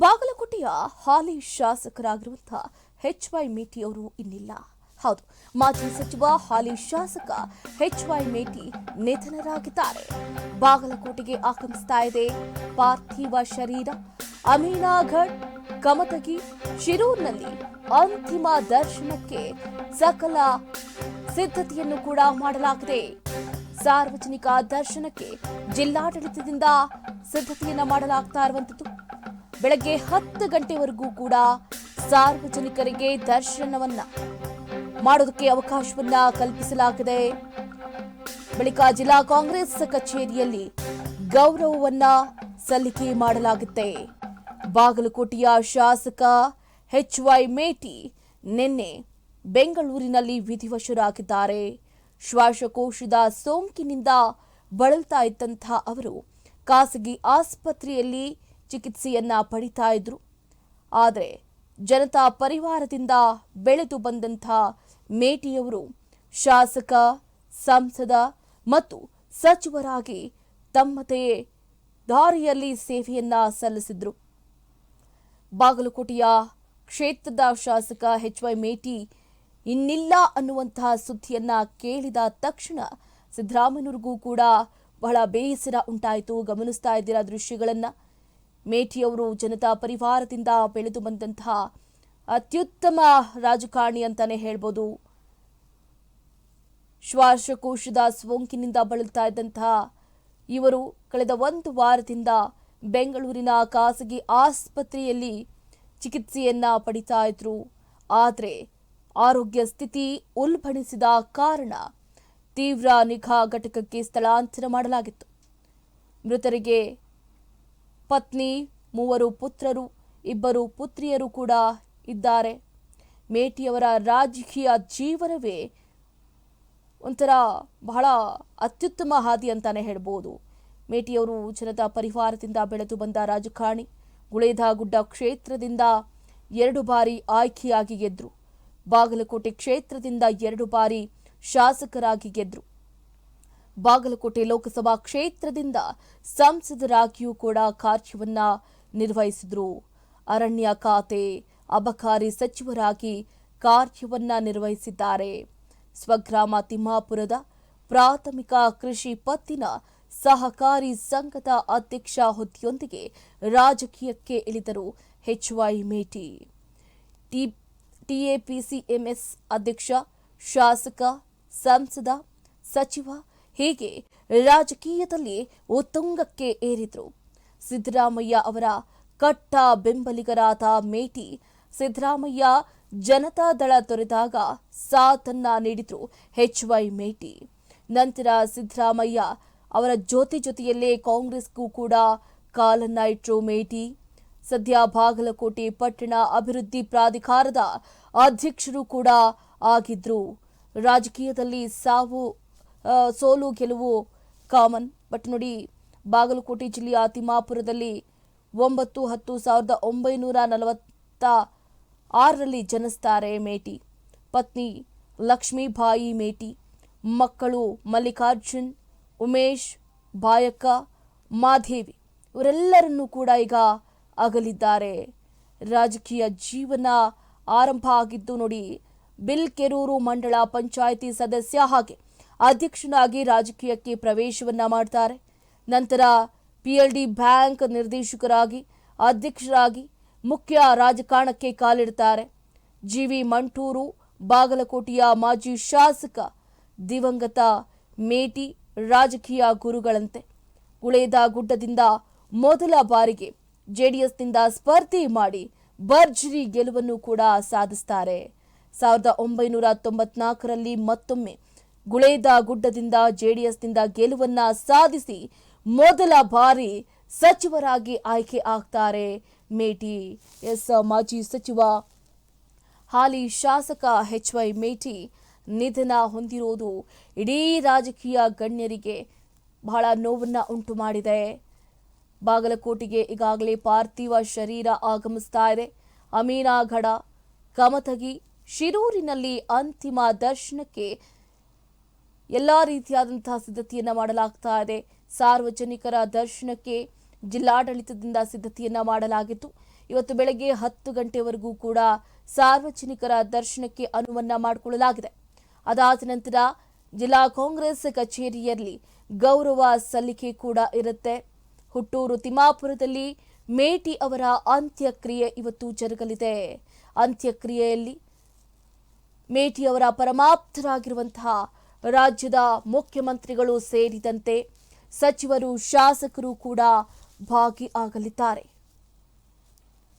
ಬಾಗಲಕೋಟೆಯ ಹಾಲಿ ಶಾಸಕರಾಗಿರುವಂತಹ H Y ಮೇಟಿ ಅವರು ಇನ್ನಿಲ್ಲ. ಹೌದು, ಮಾಜಿ ಸಚಿವ ಹಾಲಿ ಶಾಸಕ ಎಚ್ ವೈ ಮೇಟಿ ನಿಧನರಾಗಿದ್ದಾರೆ. ಬಾಗಲಕೋಟೆಗೆ ಆಗಮಿಸ್ತಾ ಇದೆ ಪಾರ್ಥಿವ ಶರೀರ. ಅಮೀನಾಘಡ್, ಕಮತಗಿ, ಶಿರೂರ್ನಲ್ಲಿ ಅಂತಿಮ ದರ್ಶನಕ್ಕೆ ಸಕಲ ಸಿದ್ಧತೆಯನ್ನು ಕೂಡ ಮಾಡಲಾಗಿದೆ. ಸಾರ್ವಜನಿಕ ದರ್ಶನಕ್ಕೆ ಜಿಲ್ಲಾಡಳಿತದಿಂದ ಸಿದ್ಧತೆಯನ್ನು ಮಾಡಲಾಗ್ತಾ ಇರುವಂತದ್ದು. ಬೆಳಗ್ಗೆ ಹತ್ತು ಗಂಟೆವರೆಗೂ ಕೂಡ ಸಾರ್ವಜನಿಕರಿಗೆ ದರ್ಶನವನ್ನ ಮಾಡೋದಕ್ಕೆ ಅವಕಾಶವನ್ನ ಕಲ್ಪಿಸಲಾಗಿದೆ. ಬಳಿಕ ಜಿಲ್ಲಾ ಕಾಂಗ್ರೆಸ್ ಕಚೇರಿಯಲ್ಲಿ ಗೌರವವನ್ನ ಸಲ್ಲಿಕೆ ಮಾಡಲಾಗುತ್ತೆ. ಬಾಗಲಕೋಟೆಯ ಶಾಸಕ ಎಚ್ ವೈ ಮೇಟಿ ನಿನ್ನೆ ಬೆಂಗಳೂರಿನಲ್ಲಿ ವಿಧಿವಶರಾಗಿದ್ದಾರೆ. ಶ್ವಾಸಕೋಶದ ಸೋಂಕಿನಿಂದ ಬಳಲ್ತಾ ಇದ್ದಂಥ ಅವರು ಖಾಸಗಿ ಆಸ್ಪತ್ರೆಯಲ್ಲಿ ಚಿಕಿತ್ಸೆಯನ್ನ ಪಡಿತಾ ಇದ್ರು. ಆದರೆ ಜನತಾ ಪರಿವಾರದಿಂದ ಬೆಳೆದು ಬಂದಂಥ ಮೇಟಿಯವರು ಶಾಸಕ, ಸಂಸದ ಮತ್ತು ಸಚಿವರಾಗಿ ತಮ್ಮದೇ ದಾರಿಯಲ್ಲಿ ಸೇವೆಯನ್ನ ಸಲ್ಲಿಸಿದ್ರು. ಬಾಗಲಕೋಟೆಯ ಕ್ಷೇತ್ರದ ಶಾಸಕ ಎಚ್ ವೈ ಮೇಟಿ ಇನ್ನಿಲ್ಲ ಅನ್ನುವಂತಹ ಸುದ್ದಿಯನ್ನ ಕೇಳಿದ ತಕ್ಷಣ ಸಿದ್ದರಾಮಯ್ಯನವ್ರಿಗೂ ಕೂಡ ಬಹಳ ಬೇಸರ ಉಂಟಾಯಿತು. ಗಮನಿಸ್ತಾ ಇದ್ದೀರಾ ದೃಶ್ಯಗಳನ್ನ? ಮೇಟಿಯವರು ಜನತಾ ಪರಿವಾರದಿಂದ ಬೆಳೆದು ಬಂದಂತಹ ಅತ್ಯುತ್ತಮ ರಾಜಕಾರಣಿ ಅಂತಾನೆ ಹೇಳ್ಬೋದು. ಶ್ವಾಸಕೋಶದ ಸೋಂಕಿನಿಂದ ಬಳಲ್ತಾ ಇದ್ದಂತಹ ಇವರು ಕಳೆದ ಒಂದು ವಾರದಿಂದ ಬೆಂಗಳೂರಿನ ಖಾಸಗಿ ಆಸ್ಪತ್ರೆಯಲ್ಲಿ ಚಿಕಿತ್ಸೆಯನ್ನ ಪಡಿತಾ ಇದ್ರು. ಆದರೆ ಆರೋಗ್ಯ ಸ್ಥಿತಿ ಉಲ್ಬಣಿಸಿದ ಕಾರಣ ತೀವ್ರ ನಿಗಾ ಘಟಕಕ್ಕೆ ಸ್ಥಳಾಂತರ ಮಾಡಲಾಗಿತ್ತು. ಮೃತರಿಗೆ ಪತ್ನಿ, ಮೂವರು ಪುತ್ರರು, ಇಬ್ಬರು ಪುತ್ರಿಯರು ಕೂಡ ಇದ್ದಾರೆ. ಮೇಟಿಯವರ ರಾಜಕೀಯ ಜೀವನವೇ ಒಂಥರ ಬಹಳ ಅತ್ಯುತ್ತಮ ಹಾದಿ ಅಂತಾನೆ ಹೇಳ್ಬೋದು. ಮೇಟಿಯವರು ಜನತಾ ಪರಿವಾರದಿಂದ ಬೆಳೆದು ಬಂದ ರಾಜಕಾರಣಿ ಗುಳೇದಗುಡ್ಡ ಕ್ಷೇತ್ರದಿಂದ ಎರಡು ಬಾರಿ ಆಯ್ಕೆಯಾಗಿ ಗೆದ್ರು. ಬಾಗಲಕೋಟೆ ಕ್ಷೇತ್ರದಿಂದ ಎರಡು ಬಾರಿ ಶಾಸಕರಾಗಿ ಗೆದ್ರು. ಬಾಗಲಕೋಟೆ ಲೋಕಸಭಾ ಕ್ಷೇತ್ರದಿಂದ ಸಂಸದರಾಗಿಯೂ ಕೂಡ ಕಾರ್ಯವನ್ನ ನಿರ್ವಹಿಸಿದ್ರು. ಅರಣ್ಯ ಖಾತೆ ಅಬಕಾರಿ ಸಚಿವರಾಗಿ ಕಾರ್ಯವನ್ನ ನಿರ್ವಹಿಸಿದ್ದಾರೆ. ಸ್ವಗ್ರಾಮ ತಿಮ್ಮಾಪುರದ ಪ್ರಾಥಮಿಕ ಕೃಷಿ ಪತ್ತಿನ ಸಹಕಾರಿ ಸಂಘದ ಅಧ್ಯಕ್ಷ ಹುದ್ದೆಯೊಂದಿಗೆ ರಾಜಕೀಯಕ್ಕೆ ಇಳಿದರು ಎಚ್ವೈ ಮೇಟಿ. ಟಿಎಪಿಸಿಎಂಎಸ್ ಅಧ್ಯಕ್ಷ, ಶಾಸಕ, ಸಂಸದ, ಸಚಿವ ಹೀಗೆ ರಾಜಕೀಯದಲ್ಲಿ ಉತ್ತುಂಗಕ್ಕೆ ಏರಿದ್ರು? ಸಿದ್ದರಾಮಯ್ಯ ಅವರ ಕಟ್ಟ ಬೆಂಬಲಿಗರಾದ ಮೇಟಿ ಸಿದ್ದರಾಮಯ್ಯ ಜನತಾದಳ ತೊರೆದಾಗ ಸಾಥನ್ನ ನೀಡಿದ್ರು ಎಚ್ ವೈ ಮೇಟಿ. ನಂತರ ಸಿದ್ದರಾಮಯ್ಯ ಅವರ ಜೊತೆ ಜೊತೆಯಲ್ಲೇ ಕಾಂಗ್ರೆಸ್ಗೂ ಕೂಡ ಕಾಲನ್ನ ಇಟ್ಟರು ಮೇಟಿ. ಸದ್ಯ ಬಾಗಲಕೋಟೆ, ಪಟ್ಟಣ ಅಭಿವೃದ್ಧಿ ಪ್ರಾಧಿಕಾರದ ಅಧ್ಯಕ್ಷರು ಕೂಡ ಆಗಿದ್ರು. ರಾಜಕೀಯದಲ್ಲಿ ಸಾವು ಸೋಲು ಗೆಲುವು ಕಾಮನ್ ಬಟ್ ನೋಡಿ, ಬಾಗಲಕೋಟೆ ಜಿಲ್ಲೆಯ ತಿಮ್ಮಾಪುರದಲ್ಲಿ ಒಂಬತ್ತು ಹತ್ತು ಸಾವಿರದ ಒಂಬೈನೂರ ನಲವತ್ತ ಆರರಲ್ಲಿ ಜನಿಸ್ತಾರೆ ಮೇಟಿ. ಪತ್ನಿ ಲಕ್ಷ್ಮೀಬಾಯಿ ಮೇಟಿ. ಮಕ್ಕಳು ಮಲ್ಲಿಕಾರ್ಜುನ್, ಉಮೇಶ್, ಬಾಯಕ್ಕ, ಮಾದೇವಿ. ಇವರೆಲ್ಲರನ್ನೂ ಕೂಡ ಈಗ ಅಗಲಿದ್ದಾರೆ. ರಾಜಕೀಯ ಜೀವನ ಆರಂಭ ಆಗಿದ್ದು ನೋಡಿ, ಬಿಲ್ಕೆರೂರು ಮಂಡಳ ಪಂಚಾಯಿತಿ ಸದಸ್ಯ ಹಾಗೆ. ಅಧ್ಯಕ್ಷನಾಗಿ ರಾಜಕೀಯಕ್ಕೆ ಪ್ರವೇಶವನ್ನ ಮಾಡ್ತಾರೆ. ನಂತರ ಪಿಎಲ್ಡಿ ಬ್ಯಾಂಕ್ ನಿರ್ದೇಶಕರಾಗಿ, ಅಧ್ಯಕ್ಷರಾಗಿ ಮುಖ್ಯ ರಾಜಕಾರಣಕ್ಕೆ ಕಾಲಿಡ್ತಾರೆ. ಜಿವಿ ಮಂಟೂರು, ಬಾಗಲಕೋಟೆಯ ಮಾಜಿ ಶಾಸಕ ದಿವಂಗತ ಮೇಟಿ ರಾಜಕೀಯ ಗುರುಗಳಂತೆ. ಗುಳೇದ ಗುಡ್ಡದಿಂದ ಮೊದಲ ಬಾರಿಗೆ ಜೆಡಿಎಸ್ನಿಂದ ಸ್ಪರ್ಧೆ ಮಾಡಿ ಭರ್ಜರಿ ಗೆಲುವನ್ನು ಕೂಡ ಸಾಧಿಸ್ತಾರೆ. ಸಾವಿರದ ಒಂಬೈನೂರ ತೊಂಬತ್ನಾಲ್ಕರಲ್ಲಿ ಮತ್ತೊಮ್ಮೆ ಗುಳೇದ ಗುಡ್ಡದಿಂದ ಜೆಡಿಎಸ್ನಿಂದ ಗೆಲುವನ್ನ ಸಾಧಿಸಿ ಮೊದಲ ಬಾರಿ ಸಚಿವರಾಗಿ ಆಯ್ಕೆ ಆಗ್ತಾರೆ. ಮೇಟಿ, ಎಸ್. ಮಾಜಿ ಸಚಿವ ಹಾಲಿ ಶಾಸಕ ಎಚ್ ವೈ ಮೇಟಿ ನಿಧನ ಹೊಂದಿರುವುದು ಇಡೀ ರಾಜಕೀಯ ಗಣ್ಯರಿಗೆ ಬಹಳ ನೋವನ್ನ ಉಂಟು ಮಾಡಿದೆ. ಬಾಗಲಕೋಟೆಗೆ ಈಗಾಗಲೇ ಪಾರ್ಥಿವ ಶರೀರ ಆಗಮಿಸ್ತಾ ಇದೆ. ಅಮೀನಾಗಢ ಕಮತಗಿ, ಶಿರೂರಿನಲ್ಲಿ ಅಂತಿಮ ದರ್ಶನಕ್ಕೆ ಎಲ್ಲಾ ರೀತಿಯಾದಂತಹ ಸಿದ್ಧತೆಯನ್ನು ಮಾಡಲಾಗ್ತಾ ಇದೆ. ಸಾರ್ವಜನಿಕರ ದರ್ಶನಕ್ಕೆ ಜಿಲ್ಲಾಡಳಿತದಿಂದ ಸಿದ್ಧತೆಯನ್ನು ಮಾಡಲಾಗಿತ್ತು. ಇವತ್ತು ಬೆಳಗ್ಗೆ ಹತ್ತು ಗಂಟೆವರೆಗೂ ಕೂಡ ಸಾರ್ವಜನಿಕರ ದರ್ಶನಕ್ಕೆ ಅನುವನ್ನ ಮಾಡಿಕೊಳ್ಳಲಾಗಿದೆ. ಅದಾದ ನಂತರ ಜಿಲ್ಲಾ ಕಾಂಗ್ರೆಸ್ ಕಚೇರಿಯಲ್ಲಿ ಗೌರವ ಸಲ್ಲಿಕೆ ಕೂಡ ಇರುತ್ತೆ. ಹುಟ್ಟೂರು ತಿಮ್ಮಾಪುರದಲ್ಲಿ ಮೇಟಿ ಅವರ ಅಂತ್ಯಕ್ರಿಯೆ ಇವತ್ತು ಜರುಗಲಿದೆ. ಅಂತ್ಯಕ್ರಿಯೆಯಲ್ಲಿ ಮೇಟಿ ಅವರ ಪರಮಾಪ್ತರಾಗಿರುವಂತಹ ರಾಜ್ಯದ ಮುಖ್ಯಮಂತ್ರಿಗಳು ಸೇರಿದಂತೆ ಸಚಿವರು ಶಾಸಕರು ಕೂಡ ಭಾಗಿಯಾಗಲಿದ್ದಾರೆ